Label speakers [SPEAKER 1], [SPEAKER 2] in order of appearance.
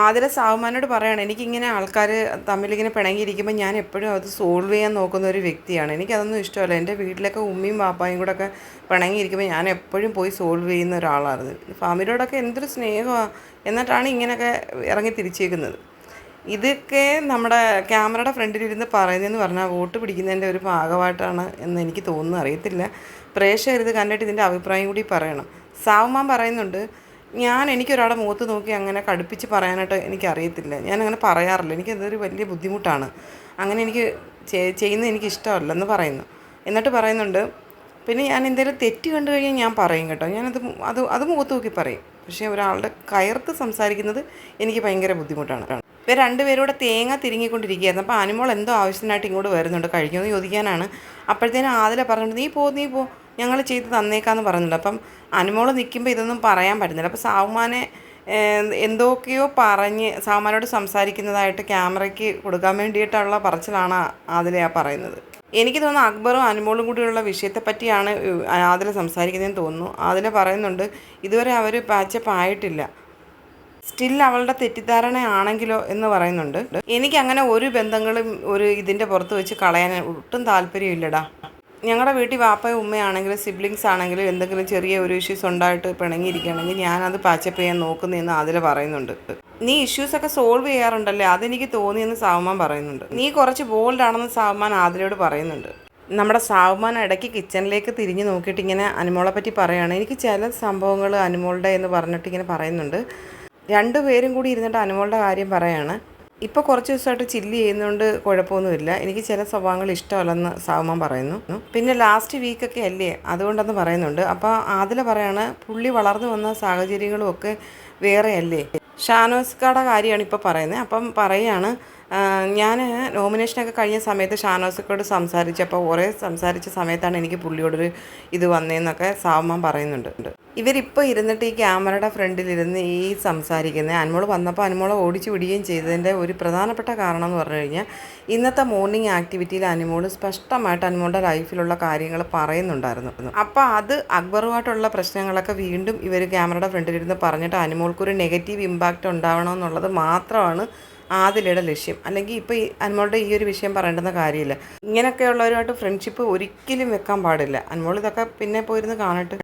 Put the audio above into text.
[SPEAKER 1] ആതിര സാവുമാനോട് പറയണം എനിക്കിങ്ങനെ ആൾക്കാർ തമ്മിലിങ്ങനെ പിണങ്ങിയിരിക്കുമ്പോൾ ഞാൻ എപ്പോഴും അത് സോൾവ് ചെയ്യാൻ നോക്കുന്ന ഒരു വ്യക്തിയാണ്. എനിക്കതൊന്നും ഇഷ്ടമല്ല. എന്റെ വീട്ടിലൊക്കെ ഉമ്മയും പാപ്പായും കൂടെ ഒക്കെ പിണങ്ങിയിരിക്കുമ്പോൾ ഞാൻ എപ്പോഴും പോയി സോൾവ് ചെയ്യുന്ന ഒരാളായിരുന്നു ഫാമിലിയോടൊക്കെ എന്തൊരു സ്നേഹമാണ് എന്നിട്ടാണ് ഇങ്ങനെയൊക്കെ ഇറങ്ങി തിരിച്ചേക്കുന്നത്. ഇതൊക്കെ നമ്മുടെ ക്യാമറയുടെ ഫ്രണ്ടിലിരുന്ന് പറയുന്നതെന്ന് പറഞ്ഞാൽ വോട്ട് പിടിക്കുന്നതിന്റെ ഒരു ഭാഗമായിട്ടാണ് എന്ന് എനിക്ക് തോന്നുന്നു. അറിയത്തില്ല. പ്രേക്ഷകർ ഇത് കണ്ടിട്ട് ഇതിന്റെ അഭിപ്രായം കൂടി പറയണം. സാവുമാൻ പറയുന്നുണ്ട് ഞാൻ എനിക്കൊരാളെ മുഖത്ത് നോക്കി അങ്ങനെ കടുപ്പിച്ച് പറയാനായിട്ട് എനിക്കറിയത്തില്ല. ഞാൻ അങ്ങനെ പറയാറില്ല എനിക്കതൊരു വലിയ ബുദ്ധിമുട്ടാണ്. അങ്ങനെ എനിക്ക് ചെയ്യുന്നത് എനിക്ക് ഇഷ്ടമല്ലെന്ന് പറയുന്നു. എന്നിട്ട് പറയുന്നുണ്ട് പിന്നെ ഞാൻ എന്തെങ്കിലും തെറ്റ് കണ്ടു കഴിഞ്ഞാൽ ഞാൻ പറയും കേട്ടോ. ഞാനത് അത് അത് മുഖത്ത് നോക്കി പറയും. പക്ഷേ ഒരാളുടെ കയർത്ത് സംസാരിക്കുന്നത് എനിക്ക് ഭയങ്കര ബുദ്ധിമുട്ടാണ്. ഇവർ രണ്ടുപേരൂടെ തേങ്ങ തിരിങ്ങിക്കൊണ്ടിരിക്കുകയായിരുന്നു. അപ്പോൾ അനുമോൾ എന്തോ ആവശ്യത്തിനായിട്ട് ഇങ്ങോട്ട് വരുന്നുണ്ട്. കഴിഞ്ഞോ ചോദിക്കാനാണ്. അപ്പോഴത്തേനും ആദില പറഞ്ഞിട്ട് നീ പോ നീ പോ. ഞങ്ങൾ ചെയ്ത് തന്നേക്കാന്ന് പറയുന്നുണ്ട് അപ്പം അനുമോൾ നിൽക്കുമ്പോൾ ഇതൊന്നും പറയാൻ പറ്റുന്നില്ല. അപ്പോൾ സാവുമാനെ എന്തൊക്കെയോ പറഞ്ഞ് സാവുമാനോട് സംസാരിക്കുന്നതായിട്ട് ക്യാമറയ്ക്ക് കൊടുക്കാൻ വേണ്ടിയിട്ടുള്ള പറച്ചിലാണ് ആദിലെ ആ പറയുന്നത്. എനിക്ക് തോന്നുന്നു അക്ബറും അനുമോളും കൂടിയുള്ള വിഷയത്തെ പറ്റിയാണ് ആദില സംസാരിക്കുന്നതെന്ന് തോന്നുന്നു. ആദില പറയുന്നുണ്ട് ഇതുവരെ അവർ പാച്ചപ്പ് ആയിട്ടില്ല. സ്റ്റിൽ അവളുടെ തെറ്റിദ്ധാരണയാണെങ്കിലോ എന്ന് പറയുന്നുണ്ട്. എനിക്ക് അങ്ങനെ ഒരു ബന്ധങ്ങളും ഒരു ഇതിന്റെ പുറത്ത് വെച്ച് കളയാൻ ഒട്ടും താല്പര്യമില്ലടാ. ഞങ്ങളുടെ വീട്ടിൽ വാപ്പയും ഉമ്മയാണെങ്കിലും സിബ്ലിങ്സ് ആണെങ്കിലും എന്തെങ്കിലും ചെറിയ ഒരു ഇഷ്യൂസ് ഉണ്ടായിട്ട് പിണങ്ങിയിരിക്കുകയാണെങ്കിൽ ഞാനത് പാച്ചപ്പ് ചെയ്യാൻ നോക്കുന്നതെന്ന് അതിൽ പറയുന്നുണ്ട്. നീ ഇഷ്യൂസൊക്കെ സോൾവ് ചെയ്യാറുണ്ടല്ലേ? അതെനിക്ക് തോന്നിയെന്ന് സാവമാൻ പറയുന്നുണ്ട്. നീ കുറച്ച് ബോൾഡ് ആണെന്ന് സാവമാൻ ആതിരയോട് പറയുന്നുണ്ട്. നമ്മുടെ സാവുമാൻ ഇടയ്ക്ക് കിച്ചണിലേക്ക് തിരിഞ്ഞ് നോക്കിയിട്ട് ഇങ്ങനെ അനുമോളെ പറ്റി പറയുകയാണ് എനിക്ക് ചില സംഭവങ്ങൾ അനുമോളുടെ എന്ന് പറഞ്ഞിട്ട് ഇങ്ങനെ പറയുന്നുണ്ട്. രണ്ടുപേരും കൂടി ഇരുന്നിട്ട് അനുമോളുടെ കാര്യം പറയാണ്. ഇപ്പോൾ കുറച്ച് ദിവസമായിട്ട് ചില്ല് ചെയ്യുന്നതുകൊണ്ട് കുഴപ്പമൊന്നുമില്ല. എനിക്ക് ചില സ്വഭാവങ്ങൾ ഇഷ്ടമല്ലെന്ന് സാവുമാൻ പറയുന്നു. പിന്നെ ലാസ്റ്റ് വീക്കൊക്കെ അല്ലേ? അതുകൊണ്ടെന്ന് പറയുന്നുണ്ട്. അപ്പോൾ ആദില പറയാണ് പുള്ളി വളർന്നു വന്ന സാഹചര്യങ്ങളും ഒക്കെ വേറെയല്ലേ? ഷാനോസ്കാടെ കാര്യമാണ് ഇപ്പോൾ പറയുന്നത്. അപ്പം പറയാണ് ഞാൻ നോമിനേഷനൊക്കെ കഴിഞ്ഞ സമയത്ത് ഷാനോസക്കോട് സംസാരിച്ചപ്പോൾ കുറേ സംസാരിച്ച സമയത്താണ് എനിക്ക് പുള്ളിയോടൊരു ഇത് വന്നതെന്നൊക്കെ സാവമാൻ പറയുന്നുണ്ട്. ഇവരിപ്പോൾ ഇരുന്നിട്ട് ഈ ക്യാമറയുടെ ഫ്രണ്ടിലിരുന്ന് ഈ സംസാരിക്കുന്നത് അനുമോൾ വന്നപ്പോൾ അനുമോളെ ഓടിച്ചു വിടുകയും ചെയ്തതിന്റെ ഒരു പ്രധാനപ്പെട്ട കാരണം എന്ന് പറഞ്ഞു കഴിഞ്ഞാൽ ഇന്നത്തെ മോർണിംഗ് ആക്ടിവിറ്റിയിൽ അനുമോൾ സ്പഷ്ടമായിട്ട് അനുമോളുടെ ലൈഫിലുള്ള കാര്യങ്ങൾ പറയുന്നുണ്ടായിരുന്നു. അപ്പോൾ അത് അക്ബറുമായിട്ടുള്ള പ്രശ്നങ്ങളൊക്കെ വീണ്ടും ഇവർ ക്യാമറയുടെ ഫ്രണ്ടിലിരുന്ന് പറഞ്ഞിട്ട് അനുമോൾക്കൊരു നെഗറ്റീവ് ഇമ്പാക്റ്റ് ഉണ്ടാവണമെന്നുള്ളത് മാത്രമാണ് ആദിലയുടെ ലക്ഷ്യം. അല്ലെങ്കിൽ ഇപ്പോൾ ഈ അനുമോളുടെ ഈ ഒരു വിഷയം പറയേണ്ടുന്ന കാര്യമില്ല. ഇങ്ങനെയൊക്കെയുള്ളവരുമായിട്ട് ഫ്രണ്ട്ഷിപ്പ് ഒരിക്കലും വെക്കാൻ പാടില്ല. അനുമോൾ ഇതൊക്കെ പിന്നെ പോയിരുന്ന് കാണട്ടെ